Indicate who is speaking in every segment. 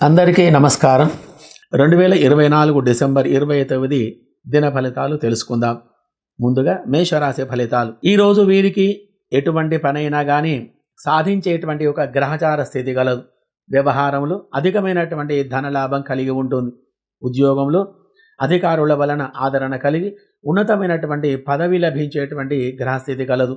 Speaker 1: అందరికీ నమస్కారం. రెండు వేల ఇరవై నాలుగు డిసెంబర్ ఇరవై తొమ్మిది దిన ఫలితాలు తెలుసుకుందాం. ముందుగా మేషరాశి ఫలితాలు. ఈరోజు వీరికి ఎటువంటి పనైనా కానీ సాధించేటువంటి ఒక గ్రహచార స్థితి గలదు. వ్యవహారంలో అధికమైనటువంటి ధనలాభం కలిగి ఉంటుంది. ఉద్యోగంలో అధికారుల వలన ఆదరణ కలిగి ఉన్నతమైనటువంటి పదవి లభించేటువంటి గ్రహస్థితి కలదు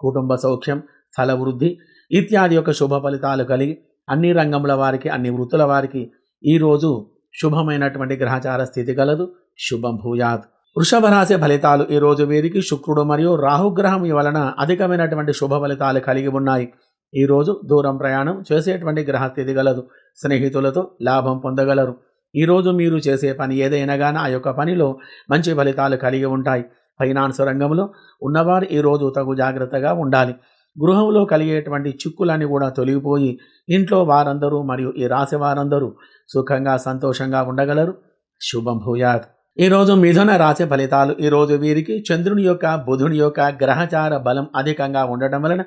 Speaker 1: కుటుంబ సౌఖ్యం స్థల వృద్ధి ఇత్యాది యొక్క శుభ ఫలితాలు కలిగి అన్ని రంగముల వారికి అన్ని వృత్తుల వారికి ఈరోజు శుభమైనటువంటి గ్రహచార స్థితి కలదు శుభం భూయాత్. వృషభ రాశి ఫలితాలు ఈరోజు వీరికి శుక్రుడు మరియు రాహుగ్రహం వలన అధికమైనటువంటి శుభ ఫలితాలు కలిగి ఉన్నాయి. ఈరోజు దూరం ప్రయాణం చేసేటువంటి గ్రహస్థితి గలదు. స్నేహితులతో లాభం పొందగలరు. ఈరోజు మీరు చేసే పని ఏదైనా కానీ ఆ యొక్క పనిలో మంచి ఫలితాలు కలిగి ఉంటాయి. ఫైనాన్స్ రంగంలో ఉన్నవారు ఈరోజు తగు జాగ్రత్తగా ఉండాలి. గృహంలో కలిగేటువంటి చిక్కులన్నీ కూడా తొలగిపోయి ఇంట్లో వారందరూ మరియు ఈ రాశి వారందరూ సుఖంగా సంతోషంగా ఉండగలరు. శుభం భూయాత్. ఈరోజు మిథున రాశి ఫలితాలు. ఈరోజు వీరికి చంద్రుని యొక్క బుధుని యొక్క గ్రహచార బలం అధికంగా ఉండటం వలన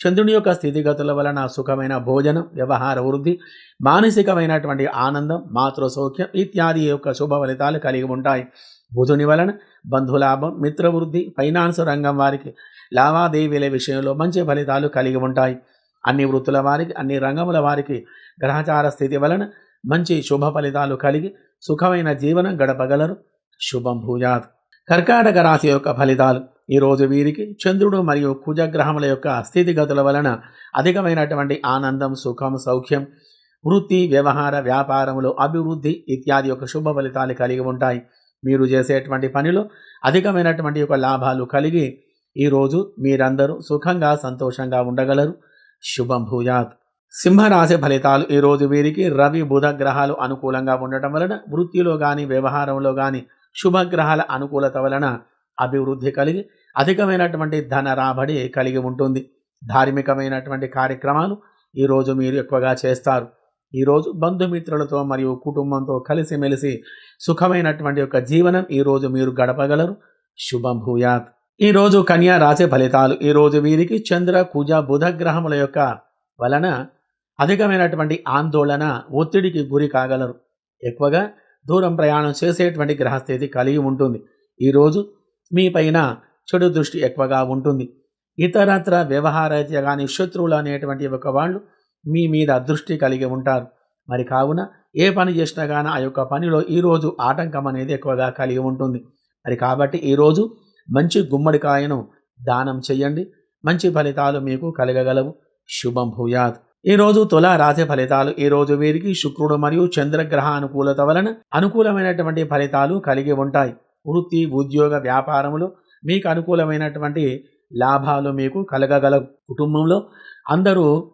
Speaker 1: చంద్రుని యొక్క స్థితిగతుల వలన సుఖమైన భోజనం వ్యవహార వృద్ధి మానసికమైనటువంటి ఆనందం మాతృ సౌఖ్యం ఇత్యాది యొక్క శుభ ఫలితాలు కలిగి ఉంటాయి. బుధుని వలన బంధులాభం మిత్రవృద్ధి ఫైనాన్స్ రంగం వారికి లావాదేవీల విషయంలో మంచి ఫలితాలు కలిగి ఉంటాయి. అన్ని వృత్తుల వారికి అన్ని రంగముల వారికి గ్రహచార స్థితి వలన మంచి శుభ ఫలితాలు కలిగి సుఖమైన జీవనం గడపగలరు. శుభం భూజాత్ కర్కాటక రాశి యొక్క ఫలితాలు. ఈరోజు వీరికి చంద్రుడు మరియు కుజగ్రహముల యొక్క స్థితిగతుల వలన అధికమైనటువంటి ఆనందం సుఖం సౌఖ్యం వృత్తి వ్యవహార వ్యాపారములు అభివృద్ధి ఇత్యాది యొక్క శుభ ఫలితాలు కలిగి ఉంటాయి. మీరు చేసేటువంటి పనిలో అధికమైనటువంటి యొక్క లాభాలు కలిగి ఈరోజు మీరందరూ సుఖంగా సంతోషంగా ఉండగలరు. శుభం భూయాత్. సింహరాశి ఫలితాలు ఈరోజు వీరికి రవి బుధ గ్రహాలు అనుకూలంగా ఉండటం వలన వృత్తిలో కానీ వ్యవహారంలో కానీ శుభగ్రహాల అనుకూలత వలన అభివృద్ధి కలిగి అధికమైనటువంటి ధన రాబడి కలిగి ఉంటుంది. ధార్మికమైనటువంటి కార్యక్రమాలు ఈరోజు మీరు ఎక్కువగా చేస్తారు. ఈరోజు బంధుమిత్రులతో మరియు కుటుంబంతో కలిసిమెలిసి సుఖమైనటువంటి యొక్క జీవనం ఈరోజు మీరు గడపగలరు. శుభం భూయాత్. ఈరోజు కన్యా రాశి ఫలితాలు. ఈరోజు వీరికి చంద్ర కుజ బుధ గ్రహముల యొక్క వలన అధికమైనటువంటి ఆందోళన ఒత్తిడికి గురి కాగలరు. ఎక్కువగా దూరం ప్రయాణం చేసేటువంటి గ్రహస్థితి కలిగి ఉంటుంది. ఈరోజు మీ పైన చెడు దృష్టి ఎక్కువగా ఉంటుంది. ఇతరత్ర వ్యవహారరీత్యా కానీ శత్రువులు అనేటువంటి ఒక వాళ్ళు మీ మీద దృష్టి కలిగి ఉంటారు. మరి కావున ఏ పని చేసినా కానీ ఆ యొక్క పనిలో ఈరోజు ఆటంకం అనేది ఎక్కువగా కలిగి ఉంటుంది. మరి కాబట్టి ఈరోజు మంచి గుమ్మడికాయను దానం చేయండి మంచి ఫలితాలు మీకు కలగగలవు. శుభం భూయాత్. ఈరోజు తుల రాశి ఫలితాలు ఈరోజు వీరికి శుక్రుడు మరియు చంద్రగ్రహ అనుకూలత వలన అనుకూలమైనటువంటి ఫలితాలు కలిగి ఉంటాయి. వృత్తి ఉద్యోగ వ్యాపారములు మీకు అనుకూలమైనటువంటి లాభాలు మీకు కలగగలవు. కుటుంబంలో అందరూ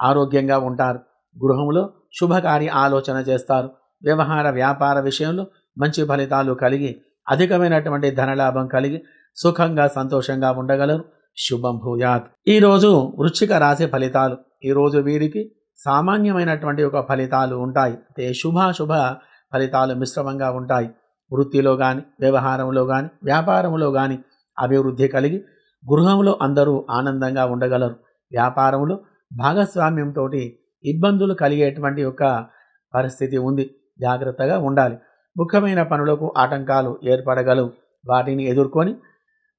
Speaker 1: ఆరోగ్యంగా ఉంటారు. గృహంలో శుభకార్య ఆలోచన చేస్తారు. వ్యవహార వ్యాపార విషయంలో మంచి ఫలితాలు కలిగి అధికమైనటువంటి ధనలాభం కలిగి సుఖంగా సంతోషంగా ఉండగలరు. శుభం భూయాత్. ఈరోజు వృశ్చిక రాశి ఫలితాలు. ఈరోజు వీరికి సామాన్యమైనటువంటి ఒక ఫలితాలు ఉంటాయి. అంటే శుభాశుభ ఫలితాలు మిశ్రమంగా ఉంటాయి. వృత్తిలో కానీ వ్యవహారంలో కానీ వ్యాపారంలో కానీ అభివృద్ధి కలిగి గృహంలో అందరూ ఆనందంగా ఉండగలరు. వ్యాపారంలో భాగస్వామ్యంతో ఇబ్బందులు కలిగేటువంటి ఒక పరిస్థితి ఉంది. జాగ్రత్తగా ఉండాలి. ముఖ్యమైన పనులకు ఆటంకాలు ఏర్పడగలవు. వాటిని ఎదుర్కొని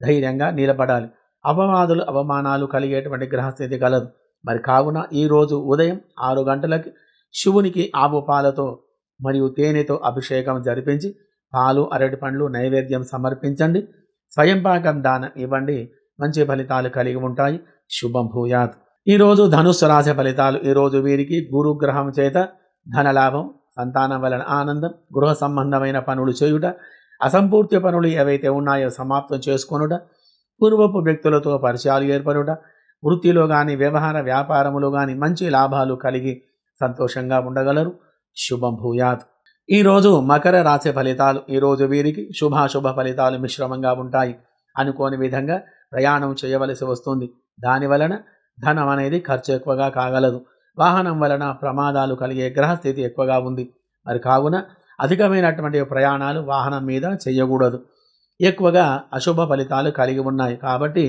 Speaker 1: ధైర్యంగా నిలబడాలి. అపవాదులు అవమానాలు కలిగేటువంటి గ్రహస్థితి కలదు. మరి కావున ఈరోజు ఉదయం ఆరు గంటలకి శివునికి ఆవు పాలతో మరియు తేనెతో అభిషేకం జరిపించి పాలు అరటి పండ్లు నైవేద్యం సమర్పించండి. స్వయంపాకం దానం ఇవ్వండి. మంచి ఫలితాలు కలిగి ఉంటాయి. శుభం భూయాత్. ఈరోజు ధనుస్సు రాశి ఫలితాలు. ఈరోజు వీరికి గురుగ్రహం చేత ధనలాభం సంతానం వలన ఆనందం గృహ సంబంధమైన పనులు చేయుట అసంపూర్తి పనులు ఏవైతే ఉన్నాయో సమాప్తం చేసుకొనుట పూర్వపు వ్యక్తులతో పరిచయాలు ఏర్పడుట వృత్తిలో కానీ వ్యవహార వ్యాపారములో కానీ మంచి లాభాలు కలిగి సంతోషంగా ఉండగలరు. శుభం భూయాత్. ఈరోజు మకర రాశి ఫలితాలు ఈరోజు వీరికి శుభాశుభ ఫలితాలు మిశ్రమంగా ఉంటాయి అనుకోని విధంగా ప్రయాణం చేయవలసి వస్తుంది. దాని వలన ధనం అనేది ఖర్చు ఎక్కువగా కాగలదు. వాహనం వలన ప్రమాదాలు కలిగే గ్రహస్థితి ఎక్కువగా ఉంది. మరి కావున అధికమైనటువంటి ప్రయాణాలు వాహనం మీద చేయకూడదు ఎక్కువగా అశుభ ఫలితాలు కలిగి ఉన్నాయి. కాబట్టి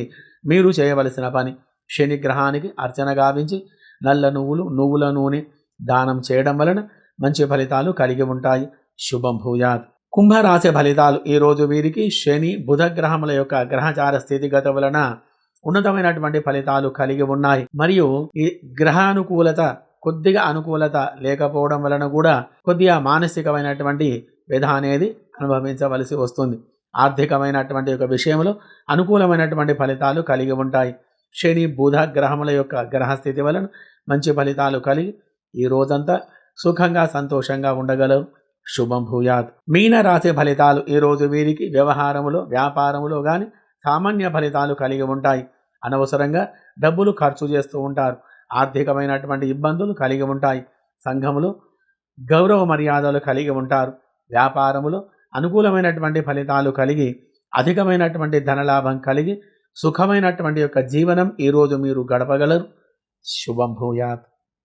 Speaker 1: మీరు చేయవలసిన పని శని గ్రహానికి అర్చన గావించి నల్ల నువ్వులు నువ్వుల నూనె దానం చేయడం వలన మంచి ఫలితాలు కలిగి ఉంటాయి. శుభం భూయాత్. కుంభరాశి ఫలితాలు. ఈ రోజు వీరికి శని బుధ గ్రహముల యొక్క గ్రహచార స్థితిగత వలన ఉన్నతమైనటువంటి ఫలితాలు కలిగి ఉన్నాయి. మరియు ఈ గ్రహానుకూలత కొద్దిగా అనుకూలత లేకపోవడం వలన కూడా కొద్దిగా మానసికమైనటువంటి వ్యధ అనేది అనుభవించవలసి వస్తుంది. ఆర్థికమైనటువంటి ఒక విషయంలో అనుకూలమైనటువంటి ఫలితాలు కలిగి ఉంటాయి. శని బుధ గ్రహముల యొక్క గ్రహస్థితి వలన మంచి ఫలితాలు కలిగి ఈ రోజంతా సుఖంగా సంతోషంగా ఉండగలరు. శుభం భూయాత్. మీన రాశి ఫలితాలు ఈ రోజు వీరికి వ్యవహారములో వ్యాపారములో కానీ సామాన్య ఫలితాలు కలిగి ఉంటాయి. అనవసరంగా డబ్బులు ఖర్చు చేస్తూ ఉంటారు. ఆర్థికమైనటువంటి ఇబ్బందులు కలిగి ఉంటాయి. సంఘములు గౌరవ మర్యాదలు కలిగి ఉంటారు. వ్యాపారములో అనుకూలమైనటువంటి ఫలితాలు కలిగి అధికమైనటువంటి ధనలాభం కలిగి సుఖమైనటువంటి యొక్క జీవనం ఈరోజు మీరు గడపగలరు. శుభం భూయాత్.